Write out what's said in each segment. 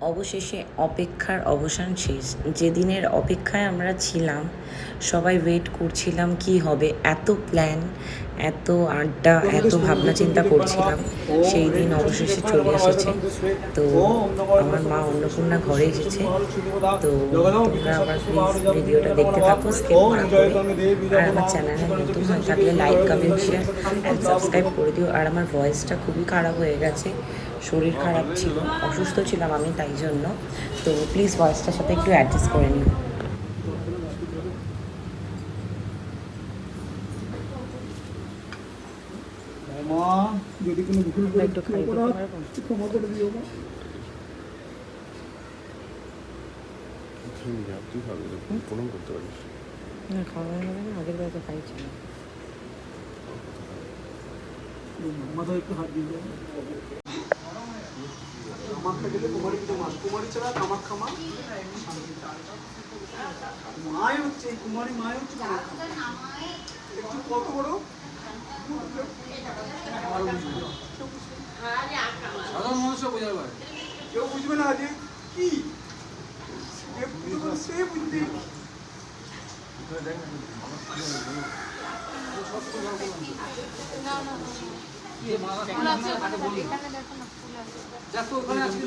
অবশেষে অপেক্ষার অবসান শেষ। যেদিনের অপেক্ষায় আমরা ছিলাম, সবাই ওয়েট করছিলাম কি হবে, এত প্ল্যান এত আড্ডা, এত ভাবনা চিন্তা করছিলাম। সেই দিন অবশেষে চলে এসেছে। তো আমার মা অন্নপূর্ণা ঘরে এসেছে। তো তোমরা আমার প্লিজ ভিডিওটা দেখতে থাকো আর আমার চ্যানেলে নতুন হয়ে থাকলে like comment share and subscribe করে দিও। আর আমার ভয়েসটা খুবই খারাপ হয়ে গেছে। শরীর খারাপ ছিল, অসুস্থ ছিলাম আমি তাই জন্য। তো প্লিজ ভয়েসটার সাথে একটু অ্যাডজাস্ট করে নিও। মা যদি কোনো ভুল করে একটু? ক্ষমা করে দিও মা। খেয়ে তুই খাবি প্রণাম করতে পারিস। না খাওয়া হবে না আগের বার তো খাইছি মাথায় একটু হাত দিয়ে দাও। কামাখ্যা গেলে কুমারী মাস কুমারী ছাড়া কামাখ্যা মা মাই হচ্ছে কুমারী মাই হচ্ছে কামাখ্যা একটু কত বড়? সাধারণ মানুষও বোঝার পারে। কেউ বুঝবে না যে কি? সে বুঝবে। যাক ওখানে আজকে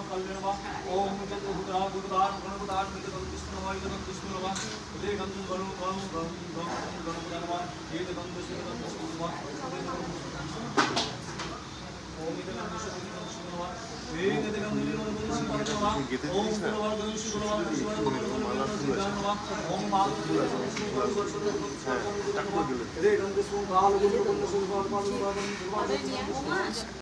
कल्ले नमः ओम मुचत उदार उदार गणपदार मुचत कृष्ण नमः इदं कृष्ण नमः ले गंधं गणो गणो गणो गणो गणपदार नमः ये गंधं कृष्ण गंधं कृष्ण नमः ओम इदं कृष्ण गंधं कृष्ण नमः ले गंधं गणो गणो कृष्ण नमः ओम गणवार गणो कृष्ण गणवार कृष्ण नमः ओम माल ले गंधं कृष्ण भाल गणो गणो कृष्ण भाल भाल गणो